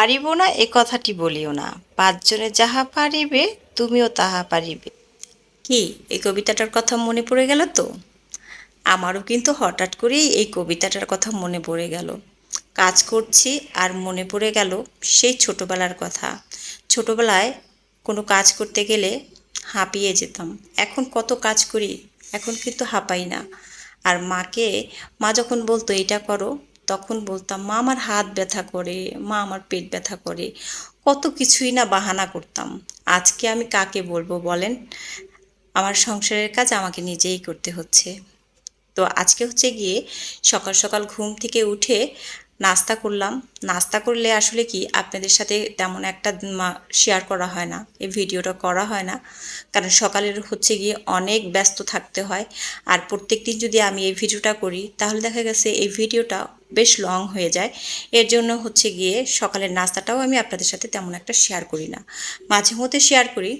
পারিব না, এ কথাটি বলিও না। পাঁচজনে যাহা পারিবে, তুমিও তাহা পারিবে। কি, এই কবিতাটার কথা মনে পড়ে গেল তো? আমারও কিন্তু হঠাৎ করেই এই কবিতাটার কথা মনে পড়ে গেল। কাজ করছি আর মনে পড়ে গেল সেই ছোটবেলার কথা। ছোটবেলায় কোনো কাজ করতে গেলে হাঁপিয়ে যেতাম। এখন কত কাজ করি, এখন কিন্তু হাঁপাই না। আর মাকে, মা যখন বলতো এটা করো তখন বলতাম, মা, আমার হাত ব্যথা করে, মা, আমার পেট ব্যথা করে, কত কিছুই না বাহানা করতাম। আজকে আমি কাকে বলব বলেন? আমার সংসারের কাজ আমাকে নিজেই করতে হচ্ছে। তো আজকে হচ্ছে গিয়ে সকাল সকাল ঘুম থেকে উঠে নাস্তা করলাম। নাস্তা করলে আসলে কি, আপনাদের সাথে তেমন একটা শেয়ার করা হয় না, এই ভিডিওটা করা হয় না। কারণ সকালের হচ্ছে গিয়ে অনেক ব্যস্ত থাকতে হয়। আর প্রত্যেকদিন যদি আমি এই ভিডিওটা করি, তাহলে দেখা গেছে এই ভিডিওটা বেশ লং হয়ে যায়। এর জন্য হচ্ছে গিয়ে সকালের নাস্তাটাও আমি আপনাদের সাথে তেমন একটা শেয়ার করি না। মাঝে মধ্যে শেয়ার করি।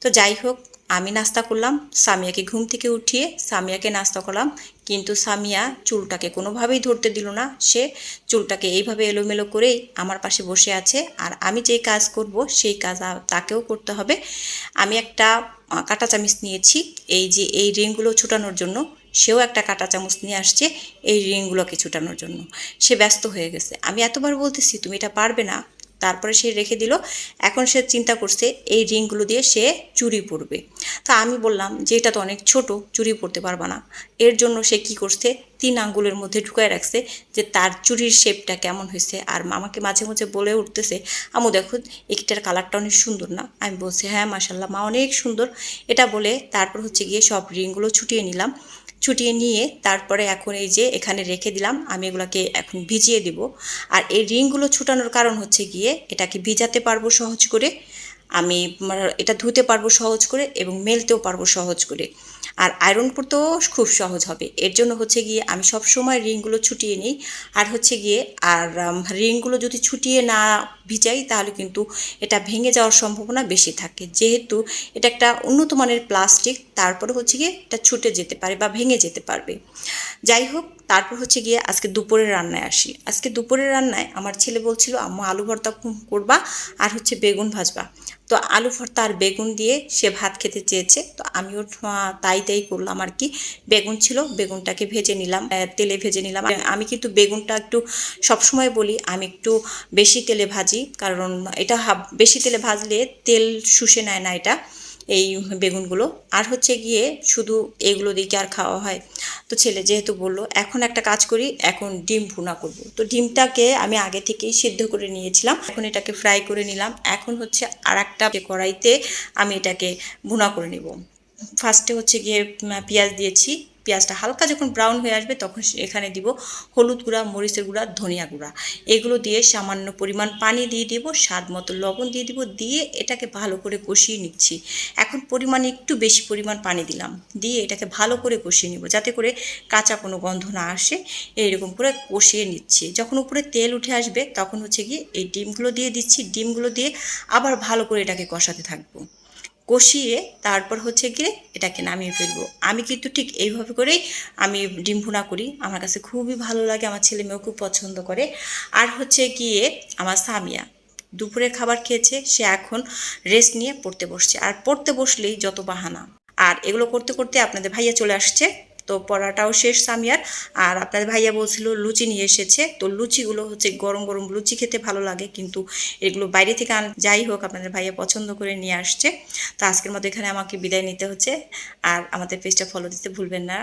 তো যাই হোক, আমি নাস্তা করলাম, সামিয়াকে ঘুম থেকে উঠিয়ে সামিয়াকে নাস্তা করলাম। কিন্তু সামিয়া চুলটাকে কোনোভাবেই ধরতে দিল না। সে চুলটাকে এইভাবে এলোমেলো করেই আমার পাশে বসে আছে। আর আমি যেই কাজ করব, সেই কাজ তাকেও করতে হবে। আমি একটা কাঁটা চামিচ নিয়েছি। এই যে, এই রিংগুলো ছুটানোর জন্য সেও একটা কাঁটা চামচ নিয়ে আসছে এই রিংগুলোকে ছুটানোর জন্য। সে ব্যস্ত হয়ে গেছে। আমি এতবার বলতেছি, তুমি এটা পারবে না। তারপরে সে রেখে দিল। এখন সে চিন্তা করছে, এই রিংগুলো দিয়ে সে চুরি পরবে। তা আমি বললাম, যে এটা তো অনেক ছোট চুরি পরতে পারবা না। এর জন্য সে কি করছে তিন আঙ্গুলের মধ্যে ঢুকায় রাখছে যে তার চুরির শেপটা কেমন হয়েছে। আর আমাকে মাঝে মাঝে বলে উঠতেছে আমু দেখো, এটার কালারটা অনেক সুন্দর না? আমি বলছি হ্যাঁ মাসাল্লাহ মা, অনেক সুন্দর। এটা বলে তারপর হচ্ছে গিয়ে সব রিংগুলো ছুটিয়ে নিলাম। ছুটিয়ে নিয়ে তারপরে এখন এই যে এখানে রেখে দিলাম, আমি এগুলোকে এখন ভিজিয়ে দিব। আর এই রিংগুলো ছুটানোর কারণ হচ্ছে গিয়ে এটাকে ভিজাতে পারব সহজ করে। আমি মানে এটা ধুতে পারব সহজ করে এবং মেলতেও পারব সহজ করে। আর আয়রন করতেও খুব সহজ হবে। এর জন্য হচ্ছে গিয়ে আমি সব সময় রিংগুলো ছুটিয়ে নিই। আর হচ্ছে গিয়ে আর রিংগুলো যদি ছুটিয়ে না ভিজাই তাহলে কিন্তু এটা ভেঙে যাওয়ার সম্ভাবনা বেশি থাকে। যেহেতু এটা একটা উন্নত মানের প্লাস্টিক, তারপরে হচ্ছে গিয়ে এটা ছুটে যেতে পারে বা ভেঙে যেতে পারবে। যাই হোক, তারপর হচ্ছে গিয়ে আজকে দুপুরের রান্নায় আসি। আজকে দুপুরের রান্নায় আমার ছেলে বলছিল, আম্মু আলু ভর্তা করবা আর হচ্ছে বেগুন ভাজবা। তো আলু ভর্তা আর বেগুন দিয়ে সে ভাত খেতে চেয়েছে। তো আমিও তাই তাই করলাম আর কি। বেগুন ছিল, বেগুনটাকে ভেজে নিলাম তেলে ভেজে নিলাম। আমি কিন্তু বেগুনটা একটু সবসময় বলি, আমি একটু বেশি তেলে ভাজি, কারণ এটা বেশি তেলে ভাজলে তেল শুষে নেয় না এটা। এই বেগুনগুলো। আর হচ্ছে গিয়ে শুধু এগুলো দিয়ে কি আর খাওয়া হয়? তো ছেলে যেহেতু বলল, এখন একটা কাজ করি, এখন ডিম ভুনা করব। তো ডিমটাকে আমি আগে থেকেই সিদ্ধ করে নিয়েছিলাম, এখন এটাকে ফ্রাই করে নিলাম। এখন হচ্ছে আর একটা কড়াইতে আমি এটাকে ভুনা করে নিব। ফার্স্টে হচ্ছে গিয়ে পেঁয়াজ দিয়েছি পেঁয়াজটা হালকা যখন ব্রাউন হয়ে আসবে তখন এখানে দিব হলুদ গুঁড়া, মরিচের গুঁড়া, ধনিয়া গুঁড়া। এগুলো দিয়ে সামান্য পরিমাণ পানি দিয়ে দিব, স্বাদ মতো লবণ দিয়ে দিব, দিয়ে এটাকে ভালো করে কষিয়ে নিচ্ছি। এখন পরিমাণ একটু বেশি পরিমাণ পানি দিলাম, দিয়ে এটাকে ভালো করে কষিয়ে নিব, যাতে করে কাঁচা কোনো গন্ধ না আসে। এইরকম করে কষিয়ে নিচ্ছি। যখন উপরে তেল উঠে আসবে তখন হচ্ছে গিয়ে এই ডিমগুলো দিয়ে দিচ্ছি। ডিমগুলো দিয়ে আবার ভালো করে এটাকে কষাতে থাকব। কষিয়ে তারপর হচ্ছে গিয়ে এটাকে নামিয়ে ফেলব। আমি কিন্তু ঠিক এইভাবে করেই আমি ডিম ভুনা করি। আমার কাছে খুবই ভালো লাগে, আমার ছেলে মেয়েও খুব পছন্দ করে। আর হচ্ছে গিয়ে আমার সামিয়া দুপুরে খাবার খেয়েছে, সে এখন রেস্ট নিয়ে পড়তে বসছে। আর পড়তে বসলেই যত বাহানা। আর এগুলো করতে করতে আপনাদের ভাইয়া চলে আসছে। তো পড়াটাও শেষ সামিয়ার। আর আপনাদের ভাইয়া বলছিল লুচি নিয়ে এসেছে। তো লুচিগুলো হচ্ছে গরম গরম লুচি খেতে ভালো লাগে, কিন্তু এগুলো বাইরে থেকে আন যাই হোক আপনাদের ভাইয়া পছন্দ করে নিয়ে আসছে। তো আজকের মতো এখানে আমাকে বিদায় নিতে হচ্ছে। আর আমাদের পেজটা ফলো দিতে ভুলবেন না।